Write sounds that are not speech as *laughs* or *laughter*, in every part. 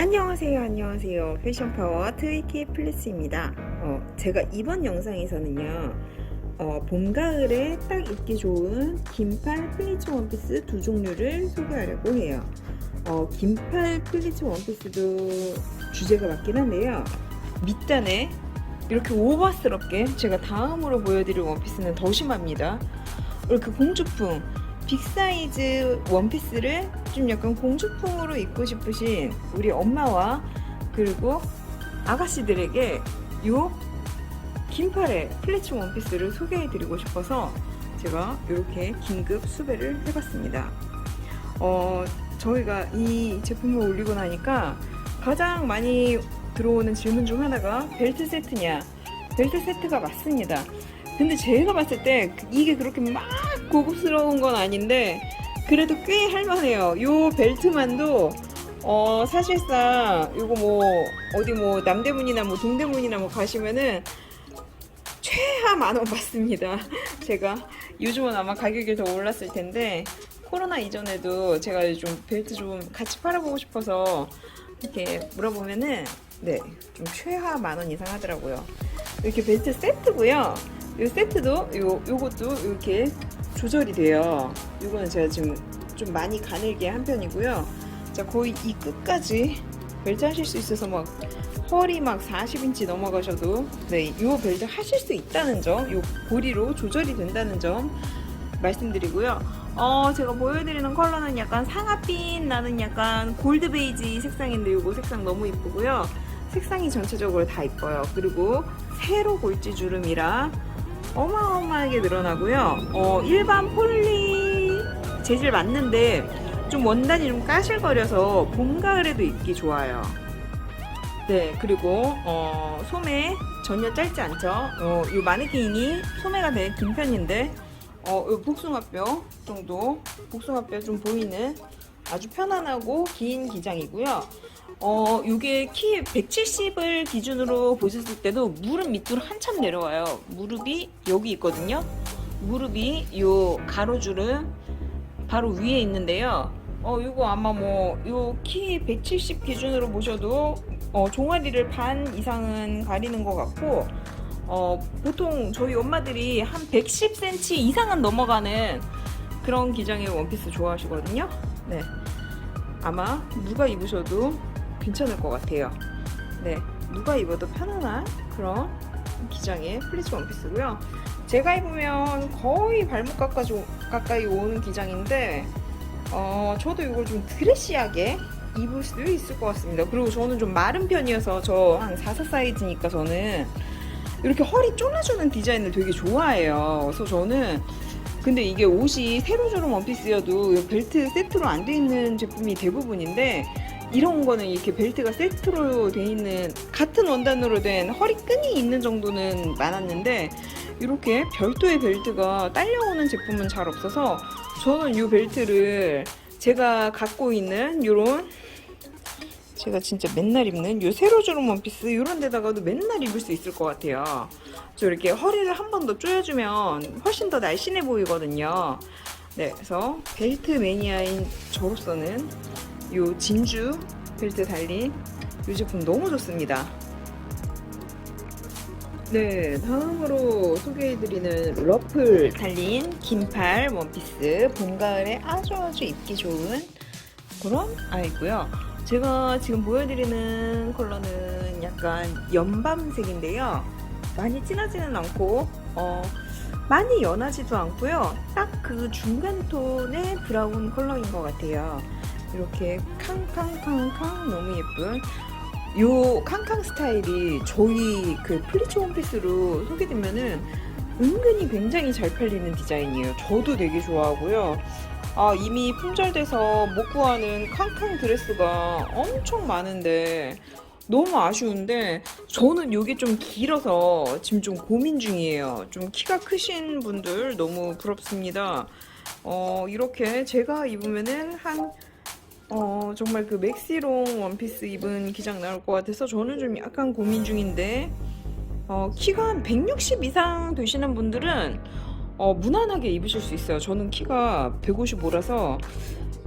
안녕하세요 안녕하세요. 패션파워 트위키 플리스입니다. 어, 제가 이번 영상에서는요 어, 봄 가을에 딱 입기 좋은 긴팔 플리츠 원피스 두 종류를 소개하려고 해요. 어, 긴팔 플리츠 원피스도 주제가 맞긴 한데요. 밑단에 이렇게 오버스럽게 제가 다음으로 보여드릴 원피스는 더 심합니다. 이렇게 공주풍 빅사이즈 원피스를 좀 약간 공주풍으로 입고 싶으신 우리 엄마와 그리고 아가씨들에게 요 긴팔의 플리츠 원피스를 소개해드리고 싶어서 제가 이렇게 긴급 수배를 해봤습니다. 어, 저희가 이 제품을 올리고 나니까 가장 많이 들어오는 질문 중 하나가 벨트 세트냐? 벨트 세트가 맞습니다. 근데 제가 봤을 때 이게 그렇게 막 고급스러운 건 아닌데 그래도 꽤 할만해요. 요 벨트만도 어 사실상 이거 뭐 어디 뭐 남대문이나 뭐 동대문이나 뭐 가시면은 최하 만원 받습니다. *laughs* 제가 요즘은 아마 가격이 더 올랐을 텐데 코로나 이전에도 제가 좀 벨트 좀 같이 팔아보고 싶어서 이렇게 물어보면은 네 좀 최하 만 원 이상 하더라고요. 이렇게 벨트 세트고요. 이 세트도 요 요것도 이렇게 조절이 돼요. 요거는 제가 지금 좀 많이 가늘게 한 편이고요. 자 거의 이 끝까지 벨트 하실 수 있어서 막 허리 막 40인치 넘어가셔도 네, 요 벨트 하실 수 있다는 점, 요 고리로 조절이 된다는 점 말씀드리고요. 어, 제가 보여드리는 컬러는 약간 상아빛 나는 약간 골드 베이지 색상인데 요거 색상 너무 이쁘고요. 색상이 전체적으로 다 이뻐요. 그리고 세로 골지 주름이라 어마어마하게 늘어나고요. 어, 일반 폴리 재질 맞는데 좀 원단이 좀 까실거려서 봄, 가을에도 입기 좋아요. 네, 그리고 어, 소매 전혀 짧지 않죠. 어, 이 마네킹이 소매가 되게 긴 편인데 어, 요 복숭아뼈 정도 복숭아뼈 좀 보이는 아주 편안하고 긴 기장이고요. 어, 요게 키 170을 기준으로 보셨을 때도 무릎 밑으로 한참 내려와요. 무릎이 여기 있거든요. 무릎이 요 가로줄은 바로 위에 있는데요. 어, 이거 아마 뭐, 요 키 170 기준으로 보셔도, 어, 종아리를 반 이상은 가리는 것 같고, 어, 보통 저희 엄마들이 한 110cm 이상은 넘어가는 그런 기장의 원피스 좋아하시거든요. 네. 아마 누가 입으셔도 괜찮을 것 같아요. 네. 누가 입어도 편안한 그런 기장의 플리츠 원피스고요. 제가 입으면 거의 발목 가까이, 오는 기장인데, 어, 저도 이걸 좀 드레시하게 입을 수 있을 것 같습니다. 그리고 저는 좀 마른 편이어서 저 한 44 사이즈니까 저는 이렇게 허리 쪼아주는 디자인을 되게 좋아해요. 그래서 저는 근데 이게 옷이 세로주름 원피스여도 이 벨트 세트로 안 돼 있는 제품이 대부분인데 이런 거는 이렇게 벨트가 세트로 돼 있는 같은 원단으로 된 허리끈이 있는 정도는 많았는데 이렇게 별도의 벨트가 딸려오는 제품은 잘 없어서 저는 이 벨트를 제가 갖고 있는 이런 제가 진짜 맨날 입는 요 세로주름 원피스 이런 데다가도 맨날 입을 수 있을 것 같아요. 저 이렇게 허리를 한 번 더 조여주면 훨씬 더 날씬해 보이거든요. 네, 그래서 벨트 매니아인 저로서는 요 진주 벨트 달린 이 제품 너무 좋습니다. 네, 다음으로 소개해드리는 러플 달린 긴팔 원피스 봄, 가을에 아주 아주 입기 좋은 그런 아이고요. 제가 지금 보여드리는 컬러는 약간 연밤색인데요. 많이 진하지는 않고, 어, 많이 연하지도 않고요. 딱 그 중간 톤의 브라운 컬러인 것 같아요. 이렇게 캉캉캉캉 너무 예쁜 요 캉캉 스타일이 저희 그 플리츠 원피스로 소개되면은 은근히 굉장히 잘 팔리는 디자인이에요. 저도 되게 좋아하고요. 아, 이미 품절돼서 못 구하는 캉캉 드레스가 엄청 많은데 너무 아쉬운데 저는 이게 좀 길어서 지금 좀 고민 중이에요. 좀 키가 크신 분들 너무 부럽습니다. 어, 이렇게 제가 입으면은 한 어, 정말 그 맥시롱 원피스 입은 기장 나올 것 같아서 저는 좀 약간 고민 중인데, 어, 키가 한 160 이상 되시는 분들은, 어, 무난하게 입으실 수 있어요. 저는 키가 155라서,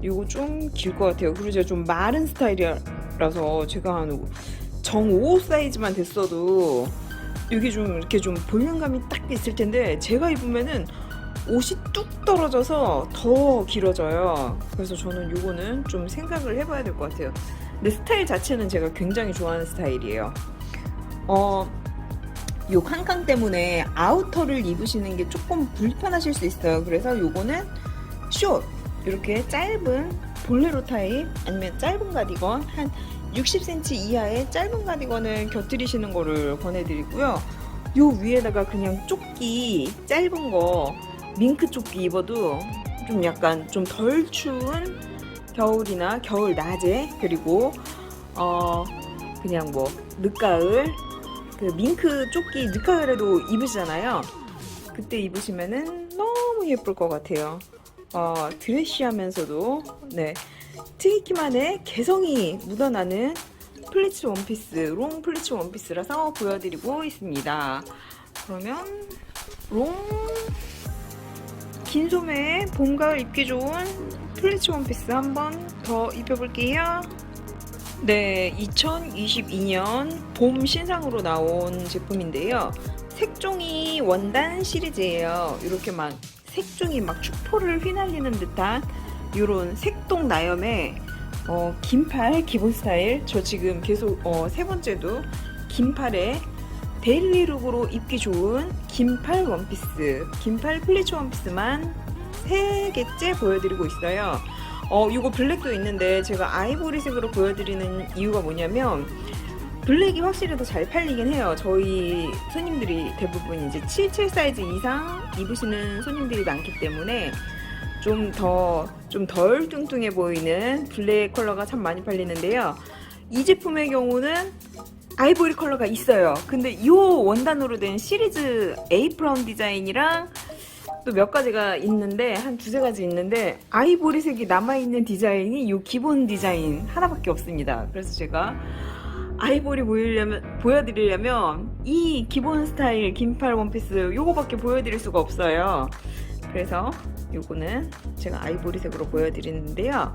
이거 좀 길 것 같아요. 그리고 제가 좀 마른 스타일이라, 사이즈라서 제가 한 정5 사이즈만 됐어도 여기 좀 이렇게 좀 볼륨감이 딱 있을 텐데 제가 입으면은 옷이 뚝 떨어져서 더 길어져요. 그래서 저는 요거는 좀 생각을 해봐야 될 것 같아요. 근데 스타일 자체는 제가 굉장히 좋아하는 스타일이에요. 어, 요 칸칸 때문에 아우터를 입으시는 게 조금 불편하실 수 있어요. 그래서 요거는 숏 이렇게 짧은 볼레로 타입 아니면 짧은 가디건 한 60cm 이하의 짧은 가디건을 곁들이시는 거를 권해드리고요. 요 위에다가 그냥 조끼 짧은 거 밍크 조끼 입어도 좀 약간 좀 덜 추운 겨울이나 겨울 낮에 그리고 어 그냥 뭐 늦가을 그 밍크 조끼 늦가을에도 입으시잖아요. 그때 입으시면은 너무 예쁠 것 같아요. 어, 드레시하면서도 네 트위키만의 개성이 묻어나는 플리츠 원피스, 롱 플리츠 원피스라서 보여드리고 있습니다. 그러면 롱 긴 소매에 봄, 가을 입기 좋은 플리츠 원피스 한 번 더 입혀볼게요. 네, 2022년 봄 신상으로 나온 제품인데요. 색종이 원단 시리즈예요. 이렇게 막 색종이 막 축포를 휘날리는 듯한 이런 색동 나염의 어, 긴팔 기본 스타일. 저 지금 계속 어, 세 번째도 긴팔에 데일리룩으로 입기 좋은 긴팔 원피스, 긴팔 플리츠 원피스만 세 개째 보여드리고 있어요. 어, 이거 블랙도 있는데 제가 아이보리색으로 보여드리는 이유가 뭐냐면 블랙이 확실히 더 잘 팔리긴 해요. 저희 손님들이 대부분 이제 77 사이즈 이상 입으시는 손님들이 많기 때문에 좀 더 좀 덜 뚱뚱해 보이는 블랙 컬러가 참 많이 팔리는데요. 이 제품의 경우는 아이보리 컬러가 있어요. 근데 이 원단으로 된 시리즈 브라운 디자인이랑 또 몇 가지가 있는데 한 두세 가지 있는데 아이보리색이 남아있는 디자인이 이 기본 디자인 하나밖에 없습니다. 그래서 제가 아이보리 보이려면, 보여드리려면 이 기본 스타일 긴팔 원피스 요거밖에 보여드릴 수가 없어요. 그래서 요거는 제가 아이보리색으로 보여드리는데요.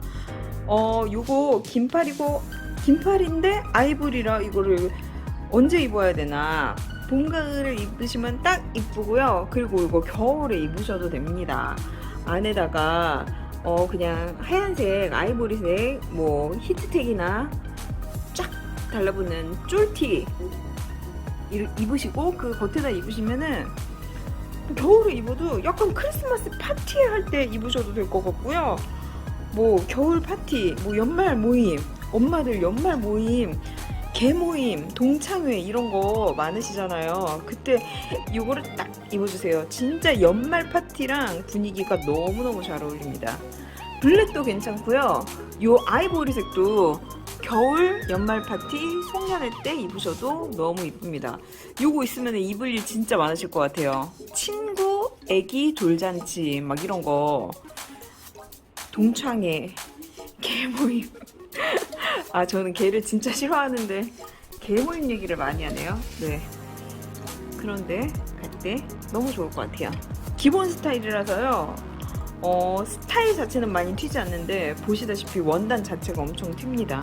어, 요거 긴팔이고 긴팔인데 아이보리라 이거를 언제 입어야 되나. 봄 가을에 입으시면 딱 이쁘고요. 그리고 이거 겨울에 입으셔도 됩니다. 안에다가 어 그냥 하얀색 아이보리색 뭐 히트텍이나 쫙 달라붙는 쫄티 이- 입으시고 그 겉에다 입으시면은 겨울에 입어도 약간 크리스마스 파티 할 때 입으셔도 될 것 같고요. 뭐 겨울 파티 뭐 연말 모임 엄마들 연말 모임 개 모임 동창회 이런 거 많으시잖아요. 그때 이거를 딱 입어주세요. 진짜 연말 파티랑 분위기가 너무너무 잘 어울립니다. 블랙도 괜찮고요. 요 아이보리색도 겨울 연말 파티 송년회 때 입으셔도 너무 이쁩니다. 요거 있으면 입을 일 진짜 많으실 것 같아요. 친구 애기 돌잔치 막 이런 거. 동창회 개 모임 아 저는 개를 진짜 싫어하는데 개 모임 얘기를 많이 하네요. 네. 그런데 갈 때 너무 좋을 것 같아요. 기본 스타일이라서요. 어 스타일 자체는 많이 튀지 않는데 보시다시피 원단 자체가 엄청 튑니다.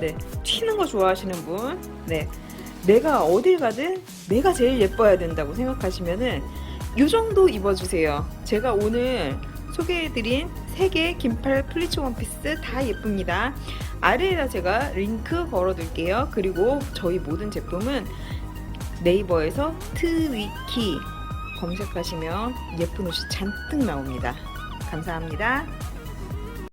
네 튀는 거 좋아하시는 분, 네 내가 어딜 가든 내가 제일 예뻐야 된다고 생각하시면은 이 정도 입어주세요. 제가 오늘 소개해드린 3개 긴팔 플리츠 원피스 다 예쁩니다. 아래에다 제가 링크 걸어둘게요. 그리고 저희 모든 제품은 네이버에서 트위키 검색하시면 예쁜 옷이 잔뜩 나옵니다. 감사합니다.